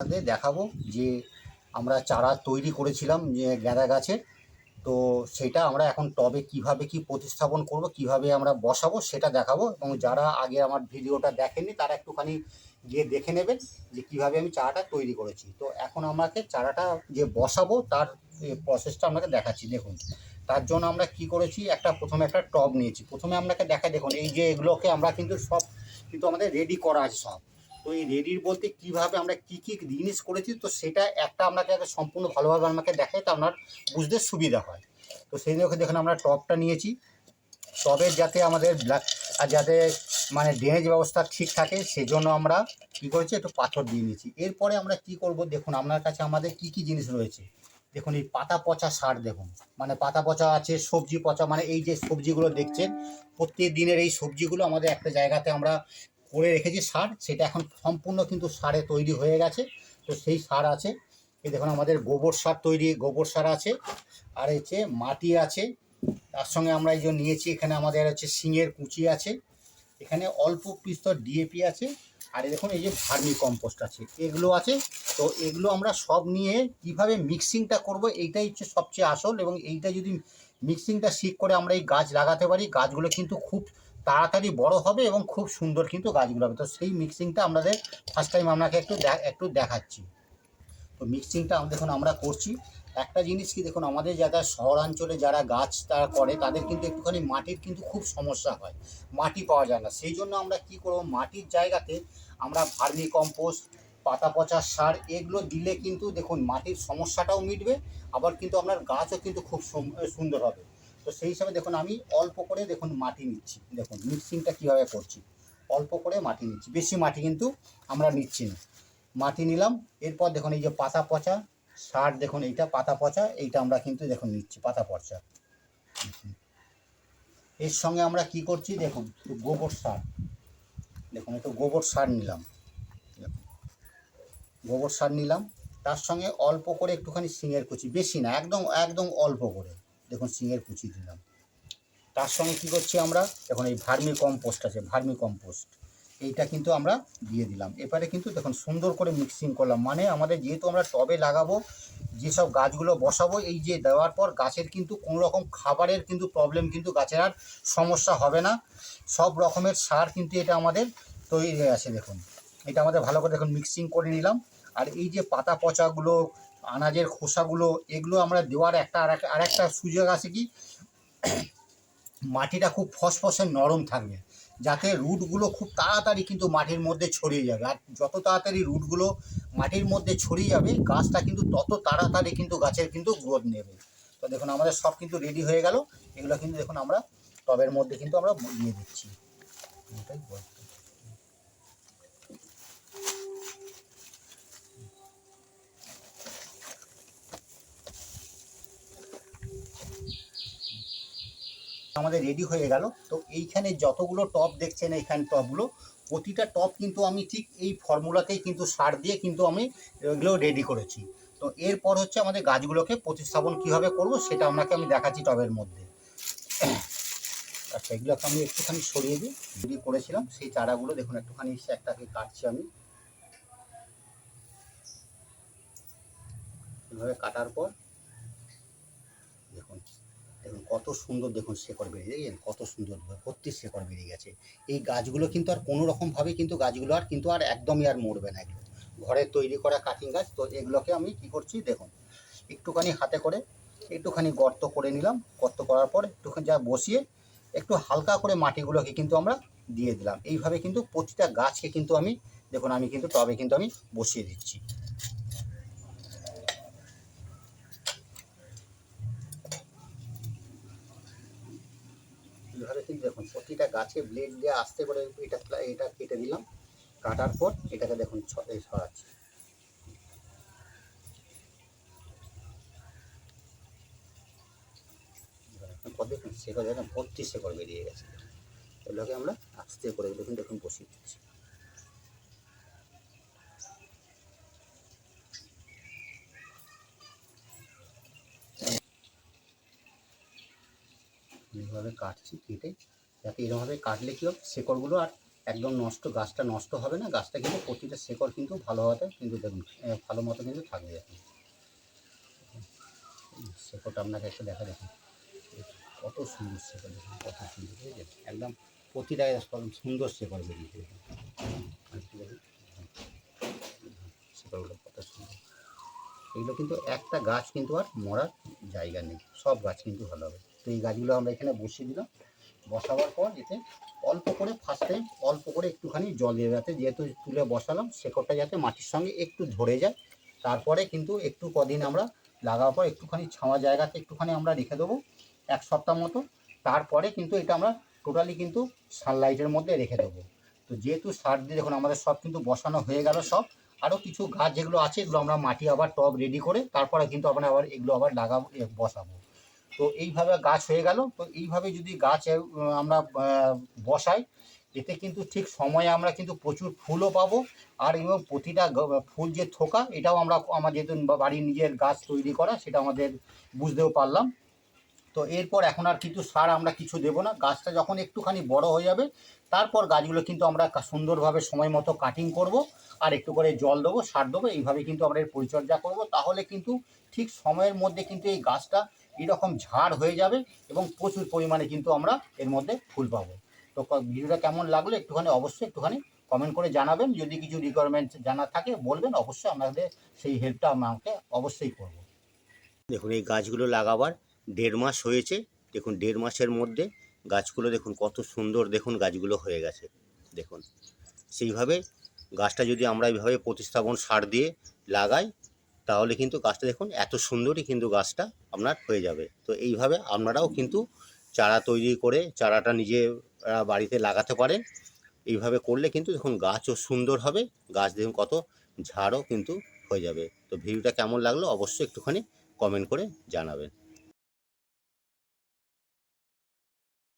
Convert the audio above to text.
আপনাদের দেখাবো যে আমরা চারা তৈরি করেছিলাম, যে গাঁদা গাছের তো সেটা আমরা এখন টবে কীভাবে কি প্রতিস্থাপন করব, কীভাবে আমরা বসাবো সেটা দেখাবো। এবং যারা আগে আমার ভিডিওটা দেখেননি, তারা একটুখানি গিয়ে দেখে নেবেন যে কীভাবে আমি চারাটা তৈরি করেছি। তো এখন আমাকে চারাটা যে বসাবো, তার প্রসেসটা আপনাকে দেখাচ্ছি। দেখুন, তার জন্য আমরা কি করেছি, একটা প্রথমে একটা টব নিয়েছি। প্রথমে আপনাকে দেখা দেখুন, এই যে এগুলোকে আমরা কিন্তু সব, কিন্তু আমাদের রেডি করা আছে সব। তো এই রেডির বলতে কীভাবে আমরা কি কি জিনিস করেছি, তো সেটা একটা আপনাকে আগে সম্পূর্ণ ভালোভাবে আমাকে দেখাই, তো আপনার বুঝতে সুবিধা হয়। তো সেই জন্য দেখুন আমরা টবটা নিয়েছি। টবের যাতে আমাদের ব্ল্যাক আর যাতে মানে ড্রেনেজ ব্যবস্থা ঠিক থাকে, সেজন্য আমরা কি করেছি, একটু পাথর দিয়ে নিয়েছি। এরপরে আমরা কি করব, দেখুন আপনার কাছে আমাদের কি কি জিনিস রয়েছে। দেখুন এই পাতা পচা সার দেখুন মানে পাতা পচা আছে, সবজি পচা মানে এই যে সবজিগুলো দেখছেন, প্রত্যেক দিনের এই সবজিগুলো আমাদের একটা জায়গাতে আমরা করে রেখেছি সার, সেটা এখন সম্পূর্ণ কিন্তু সারে তৈরি হয়ে গেছে। তো সেই সার আছে। এই দেখুন, আমাদের গোবর সার তৈরি, গোবর সার আছে, আর হচ্ছে মাটি আছে, তার সঙ্গে আমরা এই যে নিয়েছি, এখানে আমাদের হচ্ছে শিঙের কুচি আছে, এখানে অল্প পিস্তর ডিএপি আছে, আর দেখুন, এই যে ভার্মি কম্পোস্ট আছে, এগুলো আছে। তো এগুলো আমরা সব নিয়ে কীভাবে মিক্সিংটা করব, এইটাই হচ্ছে সবচেয়ে আসল, এবং এইটা যদি মিক্সিংটা ঠিক করে আমরা এই গাছ লাগাতে পারি, গাছগুলো কিন্তু খুব তাড়াতাড়ি বড় হবে এবং খুব সুন্দর কিন্তু গাছগুলো হবে। তো সেই মিক্সিংটা আমাদের ফার্স্ট টাইম আপনাকে একটু একটু দেখাচ্ছি। তো মিক্সিংটা দেখুন আমরা করছি। একটা জিনিস কি, দেখুন আমাদের যারা শহরাঞ্চলে যারা গাছ তারা করে, তাদের কিন্তু একটুখানি মাটির কিন্তু খুব সমস্যা হয়। মাটি পাওয়া যায় না। সেই জন্য আমরা কি করব, মাটির জায়গাতে আমরা ভার্মি কম্পোস্ট, পাতা পচা সার এগুলো দিলে কিন্তু দেখুন মাটির সমস্যাটাও মিটবে, আবার কিন্তু আপনার গাছও কিন্তু খুব সুন্দর হবে। তো সেই হিসাবে দেখুন, আমি অল্প করে দেখুন মাটি নিচ্ছি। দেখুন মিক্সিংটা কীভাবে করছি? অল্প করে মাটি নিচ্ছি। বেশি মাটি কিন্তু আমরা নিচ্ছি না। মাটি নিলাম, এরপর দেখুন এই যে পাতা পচা, সার দেখুন এইটা, পাতা পচা, এইটা আমরা কিন্তু দেখুন নিচ্ছি, পাতা পচা। এর সঙ্গে আমরা কি করছি দেখুন, একটু গোবর সার। দেখুন, একটু গোবর সার নিলাম। গোবর সার নিলাম। তার সঙ্গে অল্প করে একটুখানি সিঙের কুচি, বেশি না, একদম একদম অল্প করে। দেখুন সিঙের কুচি দিলাম। তার সঙ্গে কি করছি আমরা? দেখুন, এই ভার্মি কম্পোস্ট আছে ভার্মি কম্পোস্ট এইটা কিন্তু আমরা দিয়ে দিলাম। এবারে কিন্তু দেখুন, সুন্দর করে মিক্সিং করলাম। মানে আমাদের যেহেতু আমরা টবে লাগাবো, যেসব গাছগুলো বসাবো, এই যে দেওয়ার পর গাছের কিন্তু কোনো রকম খাবারের কিন্তু প্রবলেম কিন্তু গাছের আর সমস্যা হবে না। সব রকমের সার কিন্তু এটা আমাদের তৈরি হয়ে আছে, দেখুন। এটা আমাদের ভালো করে দেখুন মিক্সিং করে নিলাম। আর এই যে পাতা পচাগুলো আনাজের খোসাগুলো, এগুলো আমরা দেওয়ার একটা, আর একটা সুযোগ আছে কি? মাটিটা খুব ফসফসে নরম থাকবে, যাতে রুটগুলো খুব তাড়াতাড়ি কিন্তু মাটির মধ্যে ছড়িয়ে যাবে। আর যত তাড়াতাড়ি রুটগুলো মাটির মধ্যে ছড়িয়ে যাবে, গাছটা কিন্তু তত তাড়াতাড়ি কিন্তু গাছের কিন্তু গ্রোথ নেবে। তো দেখুন, আমাদের সব কিন্তু রেডি হয়ে গেল। এগুলো কিন্তু দেখুন, আমরা টবের মধ্যে কিন্তু আমরা দিয়ে দিচ্ছি এটাই আমাদের রেডি হয়ে গেল। তো এইখানে যতগুলো টপ দেখছেন এইখানে টপগুলো প্রতিটা টপ কিন্তু আমি ঠিক এই ফর্মুলাতেই কিন্তু সার দিয়ে কিন্তু আমি এগুলো রেডি করেছি। তো এরপর হচ্ছে আমাদের গাছগুলোকে প্রতিস্থাপন কীভাবে করব সেটা আপনাকে আমি দেখাচ্ছি টবের মধ্যে। আচ্ছা এগুলোকে আমি একটুখানি সরিয়ে দিই। রেডি করেছিলাম, সেই চারাগুলো দেখুন একটুখানি একটাকে কাটছি আমি। এভাবে কাটার পর দেখুন দেখুন, কত সুন্দর দেখুন শেকড় বেরিয়ে দেখেন কত সুন্দর ভর্তি শেকড় বেরিয়ে গেছে। এই গাছগুলো কিন্তু আর কোনো রকমভাবে কিন্তু গাছগুলো আর কিন্তু আর একদমই আর মরবে না এগুলো। ঘরের তৈরি করা কাটিং গাছ, তো এগুলোকে আমি কি করছি, দেখুন, একটুখানি হাতে করে একটুখানি গর্ত করে নিলাম। গর্ত করার পর একটুখানি যা বসিয়ে একটু হালকা করে মাটিগুলোকে কিন্তু আমরা দিয়ে দিলাম। এইভাবে কিন্তু প্রতিটা গাছকে কিন্তু আমি, দেখুন, আমি কিন্তু টবে কিন্তু আমি বসিয়ে দিচ্ছি। এইভাবে কিন্তু দেখুন, প্রতিটা গাছে ব্লেড দিয়ে আস্তে করে এটা এটা কেটে দিলাম। কাটার পর এটাকে দেখুন সরাচ্ছি দেখুন শেকড় দেখুন ভর্তি শেকড় বেরিয়ে গেছে। এগুলোকে আমরা আস্তে করে দেখুন দেখুন বসিয়ে দিচ্ছি। এইভাবে কাটছি কেটে, যাতে এরকমভাবে কাটলে কী হবে? শেকড়গুলো আর একদম নষ্ট, গাছটা নষ্ট হবে না। গাছটা কিন্তু প্রতিটা শেকড় কিন্তু ভালো হতে কিন্তু দেখুন ভালো মতো কিন্তু থাকবে। এখন শেকড়টা আপনাকে একটু দেখা দেখুন। কত সুন্দর শেকড়, দেখুন কত সুন্দর বুঝেছেন একদম প্রতিটা সুন্দর শেকড় বেরিয়েছে শেকড়গুলো কত সুন্দর। এগুলো কিন্তু একটা গাছ কিন্তু আর মরার জায়গা নেই। সব গাছ কিন্তু ভালো হবে। এই গাছগুলো আমরা এখানে বসিয়ে দিলাম। বসাবার পর এতে অল্প করে ফার্স্ট অল্প করে একটুখানি জল দিয়ে যাতে যেহেতু তুলে বসালাম, শেকড়টা যাতে মাটির সঙ্গে একটু ধরে যায়। তারপরে কিন্তু একটু কদিন আমরা লাগাবার পর একটুখানি ছাওয়া জায়গাতে একটুখানি আমরা রেখে দেবো, এক সপ্তাহ মতো। তারপরে কিন্তু এটা আমরা টোটালি কিন্তু সানলাইটের মধ্যে রেখে দেবো। তো যেহেতু সার দিয়ে দেখুন আমাদের সব কিন্তু বসানো হয়ে গেল সব। আরও কিছু গাছ যেগুলো আছে, এগুলো আমরা মাটি আবার টব রেডি করে তারপরে কিন্তু আমরা আবার এগুলো আবার লাগাবো বসাবো। তো এইভাবে গাছ হয়ে গেল। তো এইভাবে যদি গাছ আমরা বসাই, এতে কিন্তু ঠিক সময়ে আমরা কিন্তু প্রচুর ফুলও পাবো। আর এবং প্রতিটা ফুল যে থোকা, এটাও আমরা আমার যেহেতু বাড়ির নিজের গাছ তৈরি করা, সেটা আমাদের বুঝতেও পারলাম। তো এরপর এখন আর কিন্তু সার আমরা কিছু দেবো না। গাছটা যখন একটুখানি বড় হয়ে যাবে, তারপর গাছগুলো কিন্তু আমরা সুন্দরভাবে সময় মতো কাটিং করব আর একটু করে জল দেবো, সার দেবো। এইভাবে কিন্তু আমরা এর পরিচর্যা করব। তাহলে কিন্তু ঠিক সময়ের মধ্যে কিন্তু এই গাছটা এরকম ঝাড় হয়ে যাবে এবং প্রচুর পরিমাণে কিন্তু আমরা এর মধ্যে ফুল পাবো। তো ভিডিওটা কেমন লাগল একটুখানি অবশ্যই একটুখানি কমেন্ট করে জানাবেন। যদি কিছু রিকোয়ারমেন্ট জানা থাকে বলবেন, অবশ্যই আমাদের সেই হেল্পটা আমাকে অবশ্যই করব। দেখুন, এই গাছগুলো লাগাবার দেড় মাস হয়েছে। দেখুন, দেড় মাসের মধ্যে গাছগুলো দেখুন, কত সুন্দর দেখুন গাছগুলো হয়ে গেছে। দেখুন, সেইভাবে গাছটা যদি আমরা এইভাবে প্রতিস্থাপন সার দিয়ে লাগাই তাহলে কিন্তু গাছটা দেখুন, এত সুন্দরই কিন্তু গাছটা আপনার হয়ে যাবে। তো এইভাবে আপনারাও কিন্তু চারা তৈরি করে, চারাটা নিজে বাড়িতে লাগাতে পারেন। এইভাবে করলে কিন্তু দেখুন গাছও সুন্দর হবে, গাছ দেখুন কত ঝাড়ও কিন্তু হয়ে যাবে। তো ভিডিওটা কেমন লাগল অবশ্যই একটুখানি কমেন্ট করে জানাবেন।